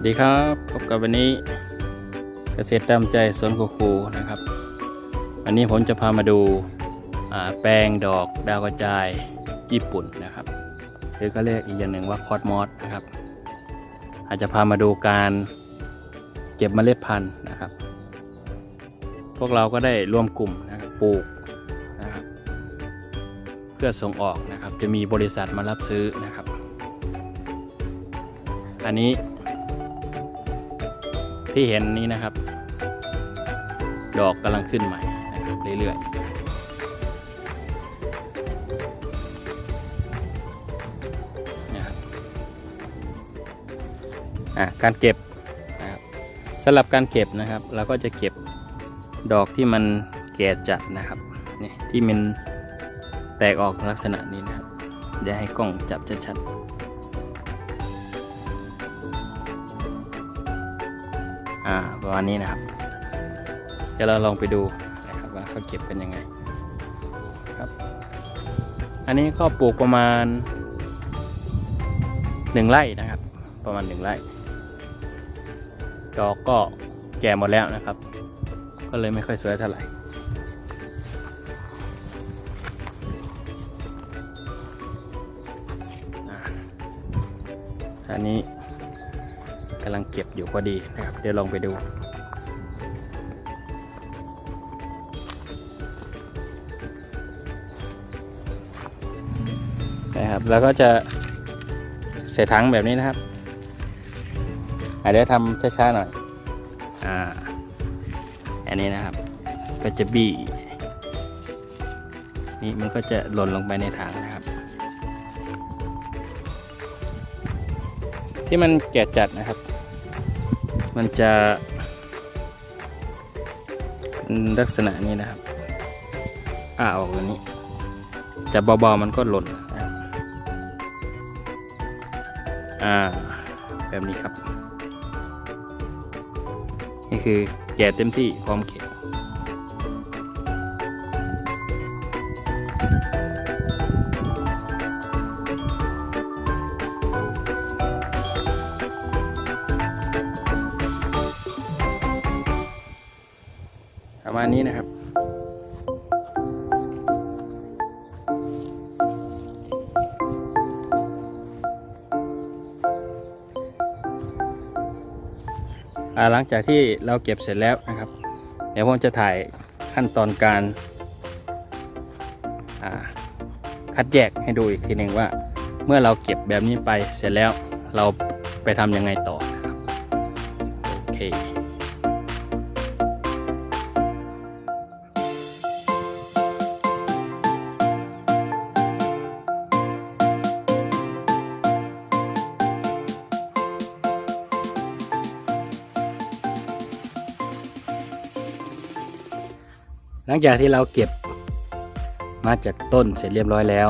วัสดีครับ พบกับวันนี้เกษตรตามใจสวนคูคูนะครับ วันนี้ผมจะพามาดูาแปลงดอกดาวกระจายญี่ปุ่นนะครับ หรือก็เรียกอีกอย่างหนึ่งว่าคอสมอสนะครับ อาจจะพามาดูการเก็บเมล็ดพันธุ์นะครับ พวกเราก็ได้ร่วมกลุ่มนะครับปลูกนะครับ เพื่อส่งออกนะครับ จะมีบริษัทมารับซื้อนะครับ อันนี้ ที่เห็นนี้นะครับ ดอกกำลังขึ้นใหม่นะครับเรื่อยๆนะครับอะการเก็บนะครับสำหรับการเก็บนะครับ เราก็จะเก็บดอกที่มันแก่จัดนะครับนี่ที่มันแตกออกลักษณะนี้นะครับเดี๋ยวให้กล้องจับชัดๆ อ่าประมาณนี้นะครับ เดี๋ยวเราลองไปดูนะครับว่าเขาเก็บเป็นยังไงครับ อันนี้ก็ปลูกประมาณหนึ่งไร่นะครับ ประมาณหนึ่งไร่ดอกก็แก่หมดแล้วนะครับ ก็เลยไม่ค่อยสวยเท่าไหร่อันนี้ำลังเก็บอยู่พอดีนะครับ เดี๋ยวลองไปดูนะครับแล้วก็จะใส่ถังแบบนี้นะครับอะเดี๋ยวทำช้าๆหน่อยอ่าอันนี้นะครับ ก็จะบี้นี่มันก็จะหล่นลงไปในถังนะครับ ที่มันแก่จัดนะครับ มันจะลักษณะนี้นะครับ อ่าออกแบบนี้ จะเบาๆมันก็หล่นอ่า แบบนี้ครับ นี่คือแก่เต็มที่พร้อมเก็บ มาณนี้นะครับ หลังจากที่เราเก็บเสร็จแล้วนะครับ เดี๋ยวผมจะถ่ายขั้นตอนการาคัดแยกให้ดูอีกทีหนึ่งว่า เมื่อเราเก็บแบบนี้ไปเสร็จแล้วเราไปทำยังไงต่อนะครับโอเค หลังจากที่เราเก็บมาจากต้นเสร็จเรียบร้อยแล้ว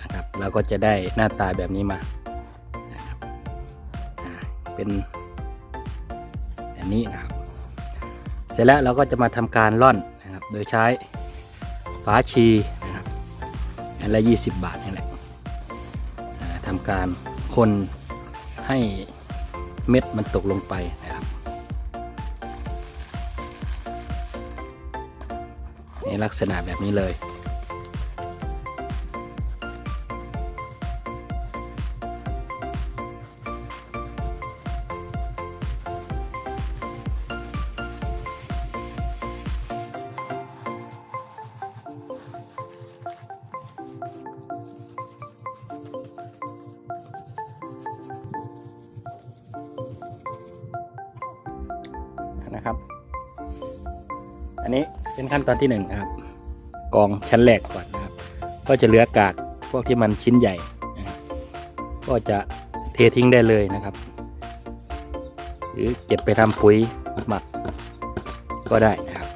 นะครับเราก็จะได้หน้าตาแบบนี้มานะครับเป็นแบบนี้นะครับ เสร็จแล้วเราก็จะมาทำการร่อนนะครับโดยใช้ฝาชีนะครับอันละ 20 บาทนี่แหละอ่าทำการคนให้เม็ดมันตกลงไปนะ ลักษณะแบบนี้เลย นะครับ อันนี้ เป็นขั้นตอนที่หนึ่งนะครับกองชั้นแรกก่อนนะครับ ก็จะเหลือกากพวกที่มันชิ้นใหญ่นะก็จะเททิ้งได้เลยนะครับ หรือเก็บไปทำปุ๋ยหมักก็ได้นะครับ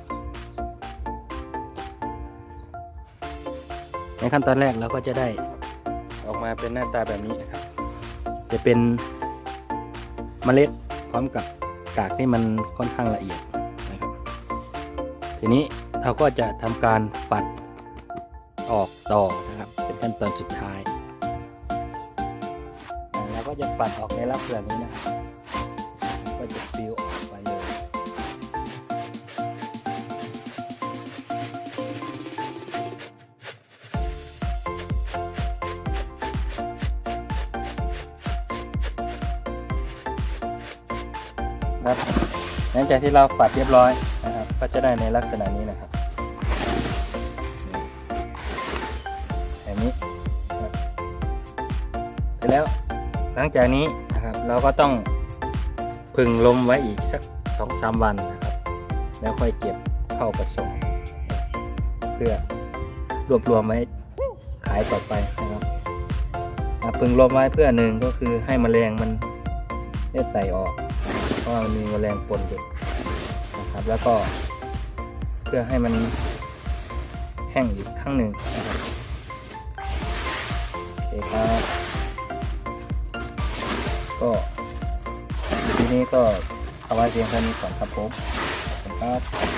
ในขั้นตอนแรกเราก็จะได้ออกมาเป็นหน้าตาแบบนี้นะครับ จะเป็นเมล็ดพร้อมกับกากที่มันค่อนข้างละเอียด ทีนี้เราก็จะทำการฝัดออกต่อนะครับ เป็นขั้นตอนสุดท้ายเราก็จะฝัดออกในลักษณะนี้นะครับก็จะปิวออกไปเลยครับ ลังจากที่เราปัดเรียบร้อยนะครับ ก็จะได้ในลักษณะนี้นะครับแบบนี้เสร็จแล้วหลังจากนี้นะครับเราก็ต้องพึ่งลมไว้อีกสักสองสามวันนะครับ แล้วค่อยเก็บเข้าผสมเพื่อรวบรวมไว้ขายต่อไปนะครับพึ่งลมไว้เพื่อหนึ่งก็คือให้แมลงมันได้ไต่ออก ราะว่ามันมีแมลงปนอยู่นะครับ แล้วก็เพื่อให้มันแห้งอีกครั้งหนึ่งนะครับโอเคครับก็ทีนี้ก็เอาไว้เพียงเท่านี้ก่อนครับผมขอบคุณครับ